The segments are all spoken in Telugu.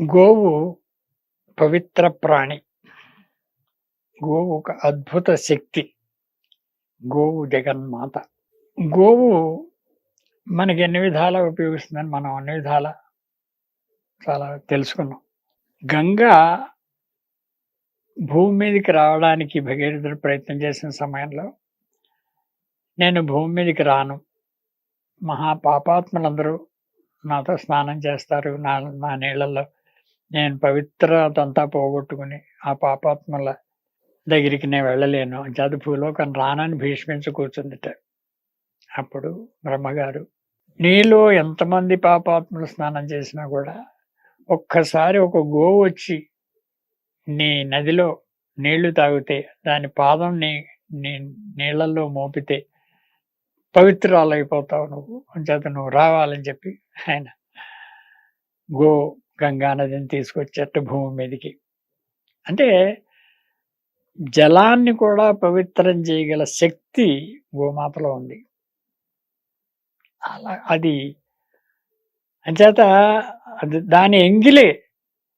గోవు పవిత్ర ప్రాణి. గోవు ఒక అద్భుత శక్తి. గోవు జగన్మాత. గోవు మనకి ఎన్ని విధాలా ఉపయోగిస్తుందని మనం అన్ని విధాల చాలా తెలుసుకున్నాం. గంగా భూమి మీదకి రావడానికి భగీరథుడు ప్రయత్నం చేసిన సమయంలో నేను భూమి మీదకి రాను. మహాపాపాత్మలందరూ నాతో స్నానం చేస్తారు. నా నా నీళ్ళల్లో నేను పవిత్రతంతా పోగొట్టుకుని ఆ పాపాత్మల దగ్గరికి నేను వెళ్ళలేను. జదు భూలోకం రానని భీష్మించి కూర్చుందిట. అప్పుడు బ్రహ్మగారు నీలో ఎంతమంది పాపాత్మలు స్నానం చేసినా కూడా ఒక్కసారి ఒక గోవు వచ్చి నీ నదిలో నీళ్ళు తాగితే దాని పాదం నీ నీ నీళ్ళల్లో మోపితే పవిత్రాలు అయిపోతావు నువ్వు. అంచేత నువ్వు రావాలని చెప్పి ఆయన గో గంగా నదిని తీసుకొచ్చేట భూమి మీదకి. అంటే జలాన్ని కూడా పవిత్రం చేయగల శక్తి గోమాతలో ఉంది. అలా అది అంచేత అది దాని ఎంగిలే.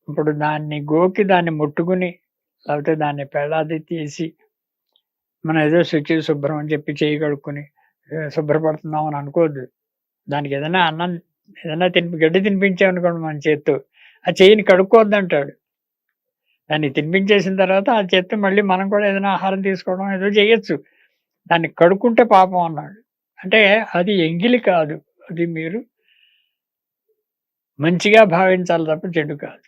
ఇప్పుడు దాన్ని గోకి దాన్ని ముట్టుకుని లేకపోతే దాన్ని పేడాది తీసి మనం ఏదో శుచి శుభ్రం అని చెప్పి చేయి కడుక్కుని శుభ్రపడుతున్నాం అని అనుకోవద్దు దానికి ఏదైనా అన్నం ఏదైనా తినిపి గడ్డి తినిపించామనుకోండి మన చేత్తో ఆ చేయిని కడుక్కోవద్దంటాడు. దాన్ని తినిపించేసిన తర్వాత ఆ చేత్తో మళ్ళీ మనం కూడా ఏదైనా ఆహారం తీసుకోవడం ఏదో చేయొచ్చు. దాన్ని కడుక్కుంటే పాపం అన్నాడు. అంటే అది ఎంగిలి కాదు. అది మీరు మంచిగా భావించాలి తప్ప చెడు కాదు.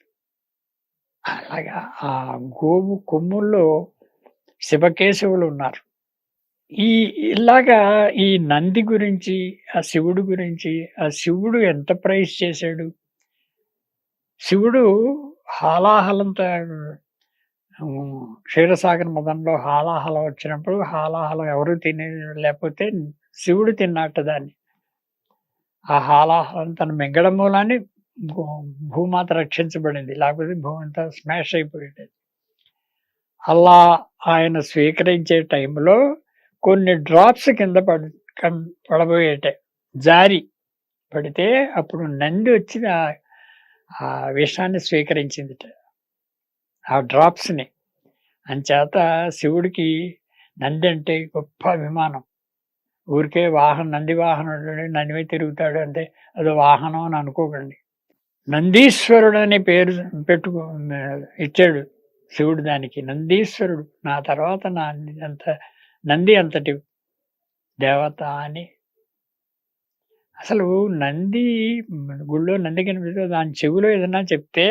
అలాగా ఆ గోవు కొమ్ముల్లో శివకేశవులు ఉన్నారు. ఈ ఇలాగా ఈ నంది గురించి ఆ శివుడు గురించి ఆ శివుడు ఎంత ప్రైజ్ చేశాడు? శివుడు హాలాహలంతో క్షీరసాగర్ మదంలో హాలాహలం వచ్చినప్పుడు హాలాహలం ఎవరు తినే లేకపోతే శివుడు తిన్నట్టు దాన్ని. ఆ హాలాహలం తను మింగడం మూలాన్ని భూమాత రక్షించబడింది. లేకపోతే భూమి అంతా స్మాష్ అయిపోయేది అలా ఆయన స్వీకరించే టైంలో కొన్ని డ్రాప్స్ కింద పడి పడబోయేట జారి పడితే అప్పుడు నంది వచ్చి ఆ విషాన్ని స్వీకరించిందిట. ఆ డ్రాప్స్ని. అంచేత శివుడికి నంది అంటే గొప్ప అభిమానం. ఊరికే వాహనం నంది వాహనం నందివే తిరుగుతాడు అంటే అది వాహనం అని అనుకోకండి. నందీశ్వరుడు అనే పేరు పెట్టుకు ఇచ్చాడు శివుడు దానికి. నందీశ్వరుడు నా తర్వాత నా అంత నంది అంతటి దేవత అని అసలు నంది గుళ్ళో నంది కనిపిస్తే దాని చెవిలో ఏదన్నా చెప్తే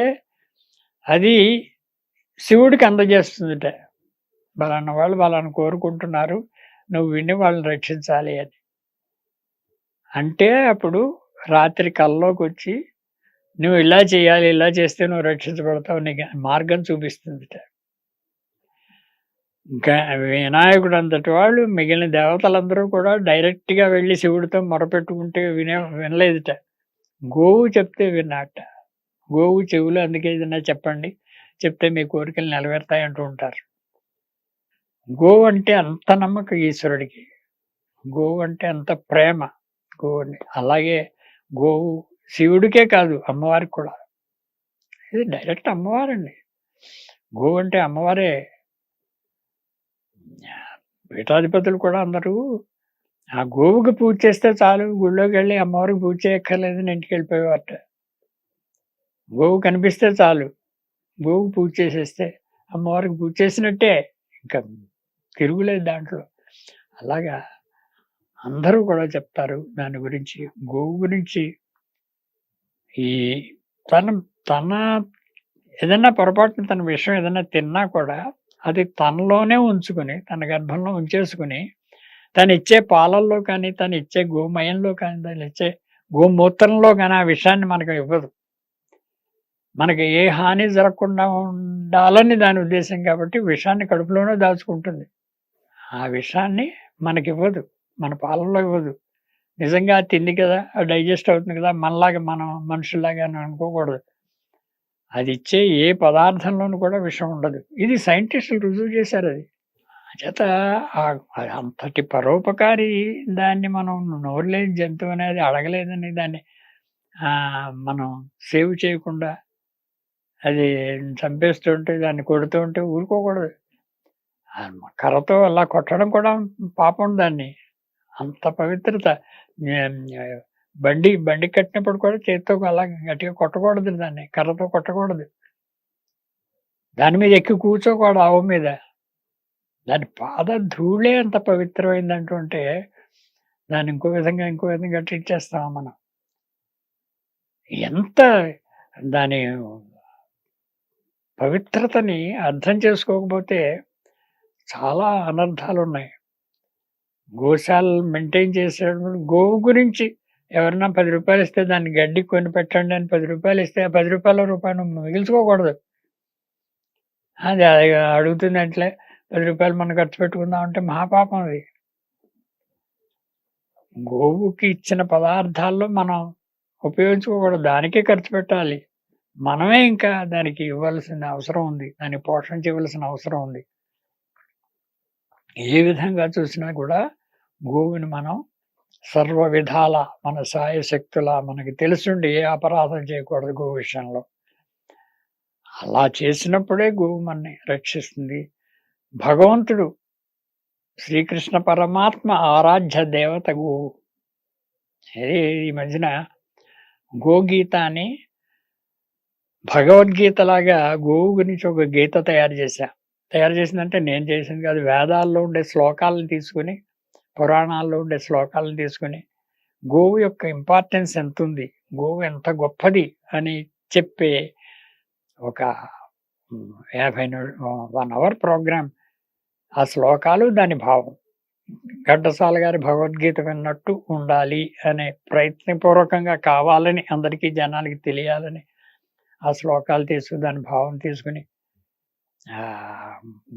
అది శివుడికి అందజేస్తుందిట. బలాన్న వాళ్ళు బలాన్ని కోరుకుంటున్నారు. నువ్వు విని వాళ్ళని రక్షించాలి అని. అంటే అప్పుడు రాత్రి కల్లోకి వచ్చి నువ్వు ఇలా చేయాలి ఇలా చేస్తే నువ్వు రక్షించబడతావు నీకు మార్గం చూపిస్తుందిట. వినాయకుడు అంతటి వాళ్ళు మిగిలిన దేవతలందరూ కూడా డైరెక్ట్గా వెళ్ళి శివుడితో మొరపెట్టుకుంటే వినే వినలేదుట. గోవు చెప్తే విన్నట్ట గోవు చెవులు అందుకే ఏదైనా చెప్పండి. చెప్తే మీ కోరికలు నెరవేరుతాయి అంటూ ఉంటారు. గోవు అంటే అంత నమ్మకం ఈశ్వరుడికి. గోవు అంటే అంత ప్రేమ. గోవుని అలాగే గోవు శివుడికే కాదు అమ్మవారికి కూడా. ఇది డైరెక్ట్ అమ్మవారండి. గోవు అంటే అమ్మవారే పీఠాధిపతులు కూడా అందరూ ఆ గోవుకి పూజ చేస్తే చాలు గుళ్ళోకి వెళ్ళి అమ్మవారికి పూజ చేయక్కర్లేదని ఇంటికి వెళ్ళిపోయేవారట గోవు కనిపిస్తే చాలు గోవు పూజ చేసేస్తే అమ్మవారికి పూజ చేసినట్టే. ఇంకా తిరుగులేదు దాంట్లో. అలాగా అందరూ కూడా చెప్తారు దాని గురించి గోవు గురించి. ఈ తన తన ఏదైనా పొరపాటున తన విషయం ఏదైనా తిన్నా కూడా అది తనలోనే ఉంచుకుని తన గర్భంలో ఉంచేసుకుని తను ఇచ్చే పాలల్లో కానీ తను ఇచ్చే గోమయంలో కానీ తను ఇచ్చే గోమూత్రంలో కానీ ఆ విషయాన్ని మనకు ఇవ్వదు. మనకి ఏ హాని జరగకుండా ఉండాలని దాని ఉద్దేశం కాబట్టి విషాన్ని కడుపులోనే దాచుకుంటుంది. ఆ విషాన్ని మనకి ఇవ్వదు మన పాలల్లో ఇవ్వదు. నిజంగా తింది కదా డైజెస్ట్ అవుతుంది కదా మనలాగా మనం మనుషుల్లాగా అనుకోకూడదు. అది ఇచ్చే ఏ పదార్థంలోనూ కూడా విషం ఉండదు. ఇది సైంటిస్టులు రుజువు చేశారు అది. చేత అంతటి పరోపకారి దాన్ని మనం నోరులేని జంతువు అనేది అడగలేదని దాన్ని మనం సేవ్ చేయకుండా అది చంపేస్తుంటే దాన్ని కొడుతూ ఉంటే ఊరుకోకూడదు. కర్రతో అలా కొట్టడం కూడా పాపం దాన్ని. అంత పవిత్రత. బండి బండి కట్టినప్పుడు కూడా చేత్తో అలా గట్టిగా కొట్టకూడదు దాన్ని కర్రతో కొట్టకూడదు. దాని మీద ఎక్కి కూర్చోకూడదు ఆవు మీద. దాని పాద ధూళే అంత పవిత్రమైంది అంటుంటే దాన్ని ఇంకో విధంగా ఇంకో విధంగా ట్రీట్ మనం? ఎంత దాని పవిత్రతని అర్థం చేసుకోకపోతే చాలా అనర్థాలు ఉన్నాయి గోశాల మెయింటైన్ చేసేటప్పుడు గోవు గురించి ఎవరన్నా పది రూపాయలు ఇస్తే దాన్ని గడ్డి కొని పెట్టండి అని పది రూపాయలు ఇస్తే ఆ పది రూపాయల రూపాయలు మిగిల్చుకోకూడదు. అది అది పది రూపాయలు మనం ఖర్చు పెట్టుకుందాం అంటే మహాపాపం అది. గోవుకి ఇచ్చిన పదార్థాల్లో మనం ఉపయోగించుకోకూడదు. దానికే ఖర్చు పెట్టాలి. మనమే ఇంకా దానికి ఇవ్వాల్సిన అవసరం ఉంది. దాన్ని పోషించవలసిన అవసరం ఉంది. ఏ విధంగా చూసినా కూడా గోవుని మనం సర్వ విధాల మన సాయ శక్తుల మనకి తెలుసుండి ఏ అపరాధం చేయకూడదు గో విషయంలో. అలా చేసినప్పుడే గోవు మనని రక్షిస్తుంది. భగవంతుడు శ్రీకృష్ణ పరమాత్మ ఆరాధ్య దేవత గోవు ఈ మధ్యన గోగీత అని భగవద్గీత లాగా గోవు గురించి ఒక గీత తయారు చేశా. తయారు చేసిందంటే నేను చేసింది కాదు వేదాల్లో ఉండే శ్లోకాలను తీసుకుని పురాణాల్లో ఉండే శ్లోకాలను తీసుకుని గోవు యొక్క ఇంపార్టెన్స్ ఎంత ఉంది గోవు ఎంత గొప్పది? అని చెప్పే ఒక యాభై వన్ అవర్ ప్రోగ్రామ్ ఆ శ్లోకాలు దాని భావం. ఘంటసాల గారి భగవద్గీత విన్నట్టు ఉండాలి అనే ప్రయత్నపూర్వకంగా కావాలని అందరికీ జనాలకి తెలియాలని ఆ శ్లోకాలు తీసుకుని దాని భావం తీసుకుని గో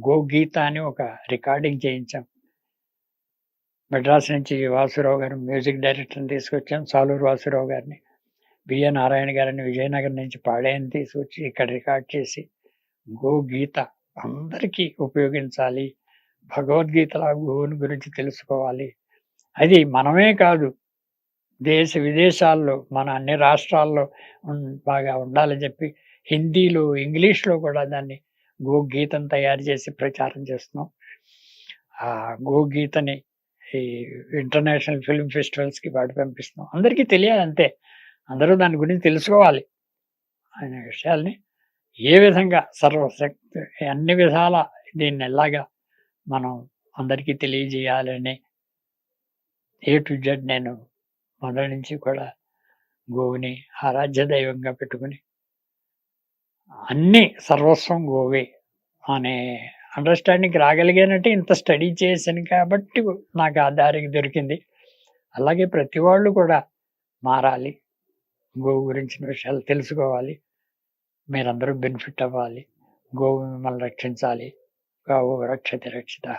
గోగీత అని ఒక రికార్డింగ్ చేయించాం. మెడ్రాస్ నుంచి వాసురావు గారు మ్యూజిక్ డైరెక్టర్ని తీసుకొచ్చాం. సాలూరు వాసురావు గారిని బిఏ నారాయణ గారిని విజయనగరం నుంచి పాడేని తీసుకొచ్చి ఇక్కడ రికార్డ్ చేసి గోగీత అందరికీ ఉపయోగించాలి. భగవద్గీతల గోవుని గురించి తెలుసుకోవాలి. అది మనమే కాదు దేశ విదేశాల్లో మన అన్ని రాష్ట్రాల్లో బాగా ఉండాలని చెప్పి హిందీలో ఇంగ్లీష్లో కూడా దాన్ని గోగీతను తయారు చేసి ప్రచారం చేస్తున్నాం. ఆ గోగీతని ఈ ఇంటర్నేషనల్ ఫిల్మ్ ఫెస్టివల్స్కి వాటి పంపిస్తున్నాం. అందరికీ తెలియాలి అంతే. అందరూ దాని గురించి తెలుసుకోవాలి. అనే విషయాల్ని ఏ విధంగా సర్వశక్తి అన్ని విధాల దీన్ని ఎలాగా మనం అందరికీ తెలియజేయాలని ఏ టు జెడ్ నేను మొదటి నుంచి కూడా గోవుని ఆరాధ్య దైవంగా పెట్టుకుని అన్ని సర్వస్వం గోవే అనే అండర్స్టాండింగ్ రాగలిగానంటే ఇంత స్టడీ చేశాను కాబట్టి నాకు ఆ దారికి దొరికింది. అలాగే ప్రతి వాళ్ళు కూడా మారాలి. గోవు గురించిన విషయాలు తెలుసుకోవాలి. మీరందరూ బెనిఫిట్ అవ్వాలి. గోవు మిమ్మల్ని రక్షించాలి. గోవు రక్షతి రక్షిత.